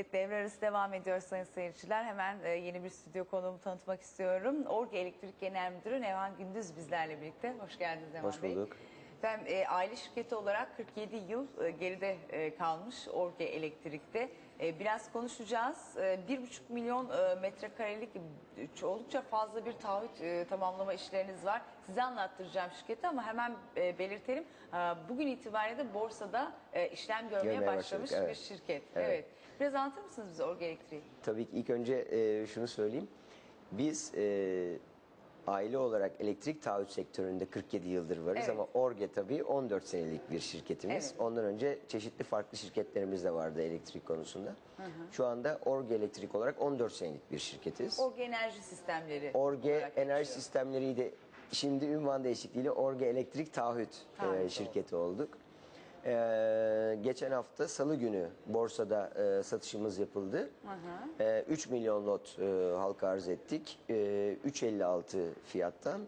Evet devre arası devam ediyor sayın seyirciler. Hemen e, yeni bir stüdyo konuğumu tanıtmak istiyorum. Orge Elektrik Genel Müdürü Nevan Gündüz bizlerle birlikte. Hoş geldiniz Nevan Hoş Bey. Efendim e, aile şirketi olarak 47 yıl e, geride e, kalmış Orge Elektrik'te. E, biraz konuşacağız. E, 1,5 milyon e, metrekarelik e, oldukça fazla bir taahhüt e, tamamlama işleriniz var. Size anlattıracağım şirketi ama hemen e, belirtelim. E, bugün itibariyle de borsada e, işlem görmeye, Görmeye başlamış başladık, bir evet. şirket. Evet. Evet. Biraz anlatır mısınız bize Orge Elektriği? Tabii ki ilk önce e, şunu söyleyeyim. Biz e, aile olarak elektrik taahhüt sektöründe 47 yıldır varız Evet. ama Orge tabii 14 senelik bir şirketimiz. Evet. Ondan önce çeşitli farklı şirketlerimiz de vardı elektrik konusunda. Şu anda Orge Elektrik olarak 14 senelik bir şirketiz. Orge Enerji Sistemleri. Orge olarak Enerji geçiyor. Sistemleri de şimdi ünvan değişikliğiyle Orge Elektrik Taahhüt, Taahhüt e, oldu. şirketi olduk. E, geçen hafta Salı günü borsada e, satışımız yapıldı. E, 3 milyon lot e, halka arz ettik. E, 3.56 fiyattan.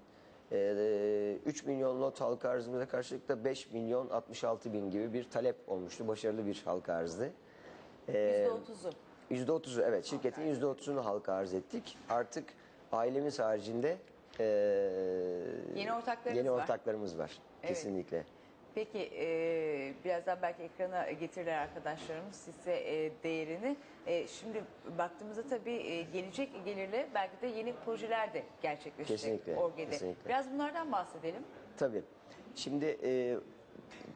E, 3 milyon lot halka arzımıza karşılık da 5 milyon 66 bin gibi bir talep olmuştu. Başarılı bir halka arzdı. E, %30'u. %30'u evet şirketin %30'unu halka arz ettik. Artık ailemiz haricinde eee, Yeni ortaklarınız yeni var. ortaklarımız var. Evet. Kesinlikle. Peki e, birazdan belki ekrana getirirler arkadaşlarımız size e, değerini. E, şimdi baktığımızda tabii e, gelecek gelirle belki de yeni projeler de gerçekleşecek Kesinlikle, Orge'de. kesinlikle. Biraz bunlardan bahsedelim. Tabii. Şimdi eee,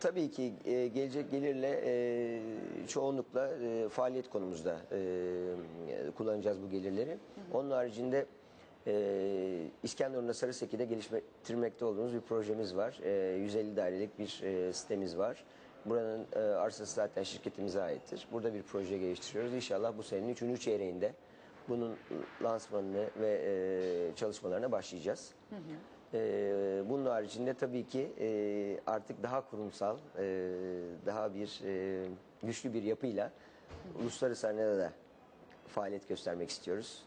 tabii ki eee, gelecek gelirle eee, çoğunlukla eee, faaliyet konumuzda eee, kullanacağız bu gelirleri. Onun haricinde eee İskenderun'da Sarıseki'de geliştirmekte olduğumuz bir projemiz var. Eee, 150 dairelik bir eee, sitemiz var. Buranın eee, arsası zaten şirketimize aittir. Burada bir proje geliştiriyoruz. İnşallah bu senenin 3. çeyreğinde bunun lansmanını ve eee, çalışmalarına başlayacağız. Ee, bunun haricinde tabii ki e, artık daha kurumsal, e, daha bir e, güçlü bir yapıyla uluslararası arenada da faaliyet göstermek istiyoruz.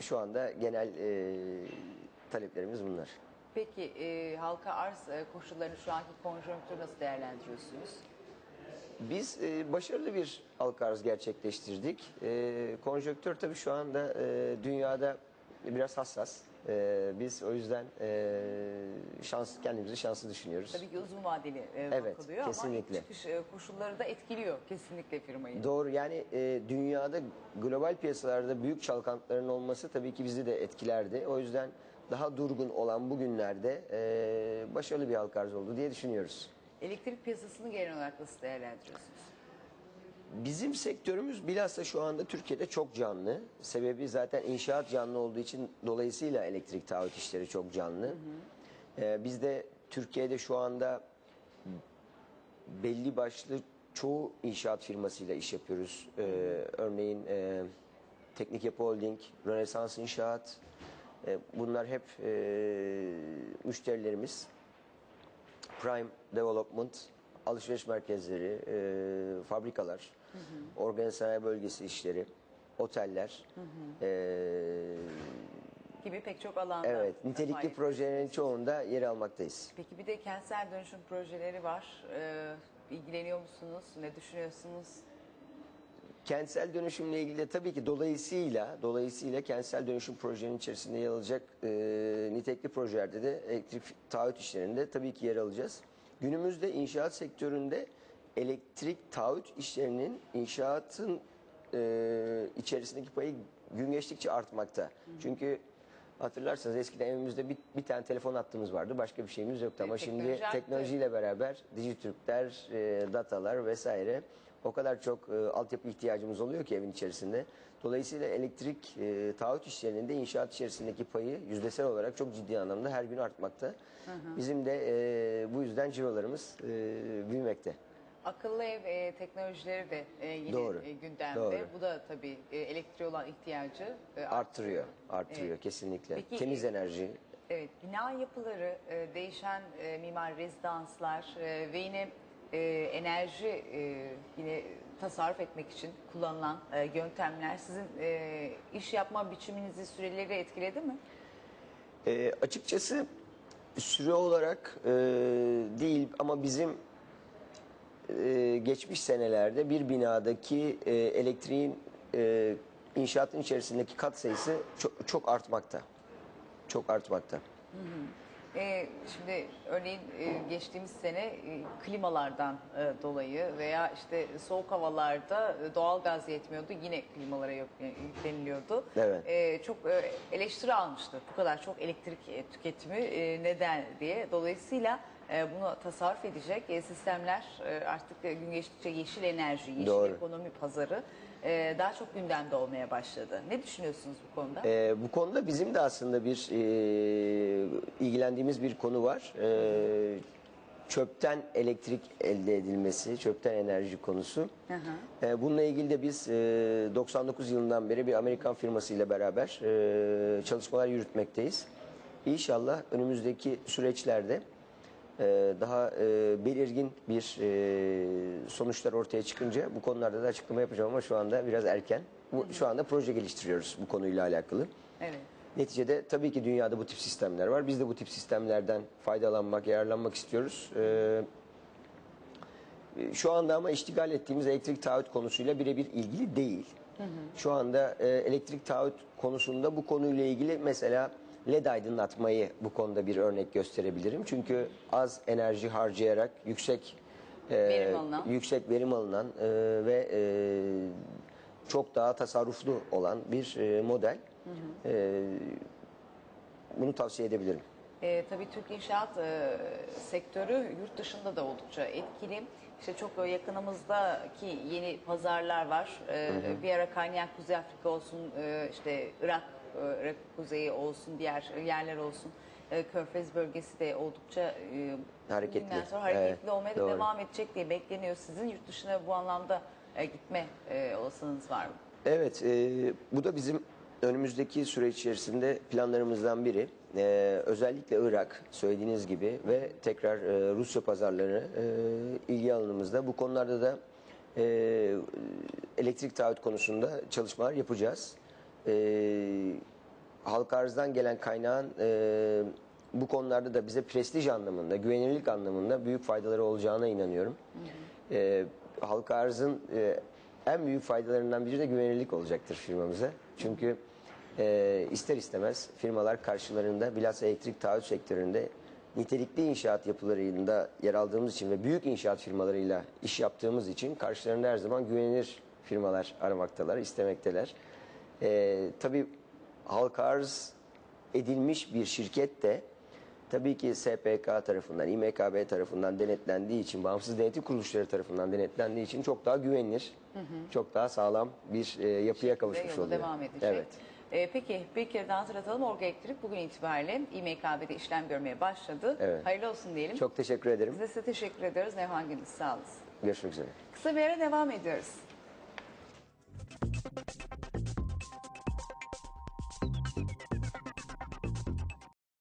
Şu anda genel e, taleplerimiz bunlar. Peki e, halka arz e, koşullarını şu anki konjonktürü nasıl değerlendiriyorsunuz? Biz e, başarılı bir halka arz gerçekleştirdik. E, konjonktür tabii şu anda e, dünyada biraz hassas. E, biz o yüzden e, şans kendimizi şanslı düşünüyoruz. Tabii ki uzun vadeli e, Evet, bakılıyor kesinlikle. ama çıkış e, koşulları da etkiliyor kesinlikle firmayı. Doğru yani e, dünyada global piyasalarda büyük çalkantıların olması tabii ki bizi de etkilerdi. O yüzden daha durgun olan bu günlerde e, başarılı bir halka arz oldu diye düşünüyoruz. Elektrik piyasasını genel olarak nasıl değerlendiriyorsunuz? Bizim sektörümüz bilhassa şu anda Türkiye'de çok canlı. Sebebi zaten inşaat canlı olduğu için dolayısıyla elektrik taahhüt işleri çok canlı. E, biz de Türkiye'de şu anda belli başlı çoğu inşaat firmasıyla iş yapıyoruz. Ee, örneğin e, Teknik Yapı Holding, Rönesans İnşaat. e, bunlar hep e, müşterilerimiz. Prime Development, alışveriş merkezleri, e, fabrikalar, organize sanayi bölgesi işleri, oteller. e, Gibi pek çok alanda. evet, nitelikli projelerin çoğunda yer almaktayız. Peki bir de kentsel dönüşüm projeleri var. Ee, ilgileniyor musunuz? Ne düşünüyorsunuz? Kentsel dönüşümle ilgili de tabii ki dolayısıyla dolayısıyla kentsel dönüşüm projenin içerisinde yer alacak e, nitelikli projelerde de elektrik taahhüt işlerinde tabii ki yer alacağız. Günümüzde inşaat sektöründe elektrik taahhüt işlerinin inşaatın e, içerisindeki payı gün geçtikçe artmakta. Çünkü hatırlarsanız eskiden evimizde bir, bir tane telefon hattımız vardı. Başka bir şeyimiz yoktu ama teknoloji şimdi arttı. teknolojiyle beraber Dijitürkler, e, datalar vesaire o kadar çok e, altyapı ihtiyacımız oluyor ki evin içerisinde. Dolayısıyla elektrik e, taahhüt işlerinin de inşaat içerisindeki payı yüzdesel olarak çok ciddi anlamda her gün artmakta. Bizim de e, bu yüzden cirolarımız e, büyümekte. Akıllı ev e, teknolojileri de e, yine Doğru, e, gündemde. doğru. Bu da tabii e, elektriğe olan ihtiyacı e, Arttırıyor, arttırıyor Evet. kesinlikle. Peki, Temiz e, enerji. Evet, bina yapıları, e, değişen e, mimar rezidanslar e, ve yine e, enerji e, yine tasarruf etmek için kullanılan e, yöntemler sizin e, iş yapma biçiminizi süreleri etkiledi mi? E, açıkçası süre olarak e, değil ama bizim e, geçmiş senelerde bir binadaki e, elektriğin e, inşaatın içerisindeki kat sayısı çok, çok artmakta. Çok artmakta. E, şimdi örneğin e, geçtiğimiz sene e, klimalardan e, dolayı veya işte soğuk havalarda e, doğalgaz yetmiyordu. Yine klimalara yok- e, yükleniliyordu. Evet. E, çok e, eleştiri almıştı. Bu kadar çok elektrik e, tüketimi e, neden diye. Dolayısıyla bunu tasarruf edecek e, sistemler e, artık e, gün geçtikçe yeşil enerji, yeşil Doğru. ekonomi pazarı e, daha çok gündemde olmaya başladı. Ne düşünüyorsunuz bu konuda? Ee, bu konuda bizim de aslında bir e, ilgilendiğimiz bir konu var. Ee, çöpten elektrik elde edilmesi, çöpten enerji konusu. Hı hı. Ee, bununla ilgili de biz e, 99 yılından beri bir Amerikan firmasıyla beraber e, çalışmalar yürütmekteyiz. İnşallah önümüzdeki süreçlerde e, daha e, belirgin bir e, sonuçlar ortaya çıkınca bu konularda da açıklama yapacağım ama şu anda biraz erken. Bu, şu anda proje geliştiriyoruz bu konuyla alakalı. Evet. Neticede tabii ki dünyada bu tip sistemler var. Biz de bu tip sistemlerden faydalanmak, yararlanmak istiyoruz. Ee, şu anda ama iştigal ettiğimiz elektrik taahhüt konusuyla birebir ilgili değil. Şu anda e, elektrik taahhüt konusunda bu konuyla ilgili mesela LED aydınlatmayı bu konuda bir örnek gösterebilirim. Çünkü az enerji harcayarak yüksek e, Verim alınan. yüksek verim alınan e, ve e, çok daha tasarruflu olan bir e, model. E, bunu tavsiye edebilirim. E, tabii Türk inşaat e, sektörü yurt dışında da oldukça etkili. İşte çok e, yakınımızdaki yeni pazarlar var. E, bir ara kaynayan Kuzey Afrika olsun, e, işte Irak, Irak kuzeyi olsun, diğer yerler olsun. E, Körfez bölgesi de oldukça e, Hareketli. sonra hareketli Evet, olmaya da doğru. devam edecek diye bekleniyor. Sizin yurt dışına bu anlamda e, gitme e, olasılığınız var mı? Evet, e, bu da bizim önümüzdeki süreç içerisinde planlarımızdan biri. E, özellikle Irak, söylediğiniz gibi ve tekrar e, Rusya pazarları e, ilgi alanımızda. Bu konularda da e, elektrik taahhüt konusunda çalışmalar yapacağız. E, halka arzdan gelen kaynağın e, bu konularda da bize prestij anlamında, güvenilirlik anlamında büyük faydaları olacağına inanıyorum. E, halka arzın e, en büyük faydalarından biri de güvenilirlik olacaktır firmamıza. Çünkü e, ister istemez firmalar karşılarında bilhassa elektrik taahhüt sektöründe nitelikli inşaat yapılarında yer aldığımız için ve büyük inşaat firmalarıyla iş yaptığımız için karşılarında her zaman güvenilir firmalar aramaktalar, istemekteler. E, tabii halka arz edilmiş bir şirket de tabii ki SPK tarafından, İMKB tarafından denetlendiği için, bağımsız denetim kuruluşları tarafından denetlendiği için çok daha güvenilir, çok daha sağlam bir e, yapıya kavuşmuş oluyor. devam edecek. Evet. Ee, peki bir kere daha hatırlatalım. Orga Elektrik bugün itibariyle İMKB'de işlem görmeye başladı. Evet. Hayırlı olsun diyelim. Çok teşekkür ederim. Biz de size teşekkür ediyoruz. Nevhan Gündüz sağ olun. Görüşmek üzere. Kısa bir ara devam ediyoruz.